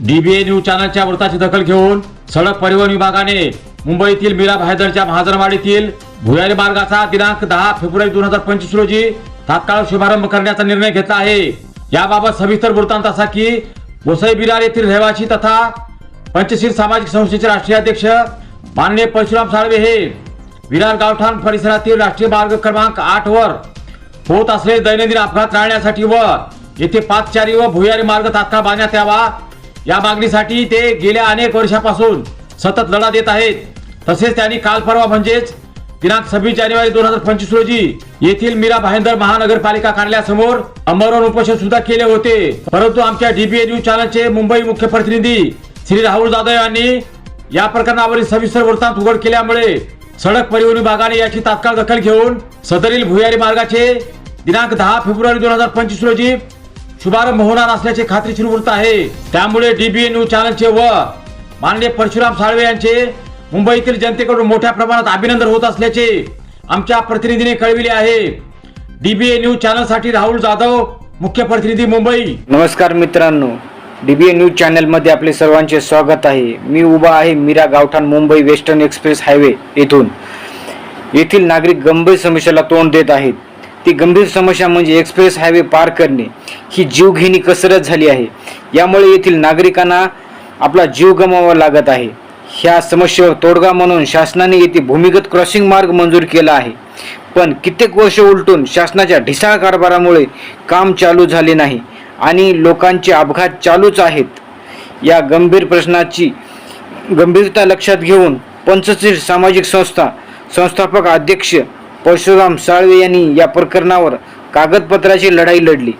DBA news चॅनलच्या वृत्ताची दखल घेऊन सडक परिवहन विभागाने मुंबईतील मीरा भायदरच्या महाजनवाडीतील भुयारी मार्गाचा दिनांक दहा फेब्रुवारी दोन हजार पंचवीस रोजी तात्काळ शुभारंभ करण्याचा निर्णय घेतला आहे. याबाबत सविस्तर वृत्तांत असा की गोसाई बिरार येथील रहिवासी तथा पंचशील सामाजिक संस्थेचे राष्ट्रीय अध्यक्ष माननीय परशुराम साळवे हे विरार गावठाण परिसरातील राष्ट्रीय मार्ग क्रमांक आठ वर होत असलेले दैनंदिन अपघात टाळण्यासाठी व येथे पाचचारी व भुयारी मार्ग तात्काळ बांधण्यात यावा या मागणीसाठी ते गेल्या अनेक वर्षापासून सतत लढा देत आहेत. तसेच त्यांनी काल परवा म्हणजेच दिनांक सव्वीस जानेवारी दोन हजार पंचवीस रोजी येथील मीरा भाईंदर महानगरपालिका कार्यालयासमोर अमरण उपोषण सुद्धा केले होते. परंतु आमच्या डीबीए न्यूज चॅनलचे मुंबई मुख्य प्रतिनिधी श्री राहुल जाधव यांनी या प्रकरणावरील सविस्तर वृत्तांत उघड केल्यामुळे सडक परिवहन विभागाने याची तात्काळ दखल घेऊन सदरील भुयारी मार्गाचे दिनांक दहा फेब्रुवारी दोन हजार पंचवीस रोजी शुभारंभ होणार असल्याचे खात्रीशीर वृत्त आहे. त्यामुळे डीबी न्यूज चॅनलचे व माननीय परशुराम साळवे यांचे मुंबईतील जनतेकडून मोठ्या प्रमाणात अभिनंदन होत असल्याचे आमच्या प्रतिनिधीने कळविले आहे. डीबीए न्यूज चॅनलसाठी राहुल जाधव मुख्य प्रतिनिधी मुंबई. नमस्कार मित्रांनो. डी बी ए न्यूज चॅनलमध्ये आपले सर्वांचे स्वागत आहे. मी उभा आहे Mira Gaothan Mumbai western express highway येथून. येथील नागरिक गंभीर समस्येला तोंड देत आहेत. ती गंभीर समस्या म्हणजे एक्सप्रेस हायवे पार करणे. ही जीवघेणी कसरत झाली आहे. यामुळे येथील नागरिकांना आपला जीव गमावा लागत आहे. ह्या समस्येवर तोडगा म्हणून शासनाने येथे भूमिगत क्रॉसिंग मार्ग मंजूर केला आहे. पण कित्येक वर्ष उलटून शासनाच्या ढिसाळ कारभारामुळे काम चालू झाले नाही आणि लोकांचे अपघात चालूच आहेत. या गंभीर प्रश्नाची गंभीरता लक्षात घेऊन पंचशील सामाजिक संस्था संस्थापक अध्यक्ष परशुराम साळवे यांनी या प्रकरणावर कागदपत्राची लढाई लढली.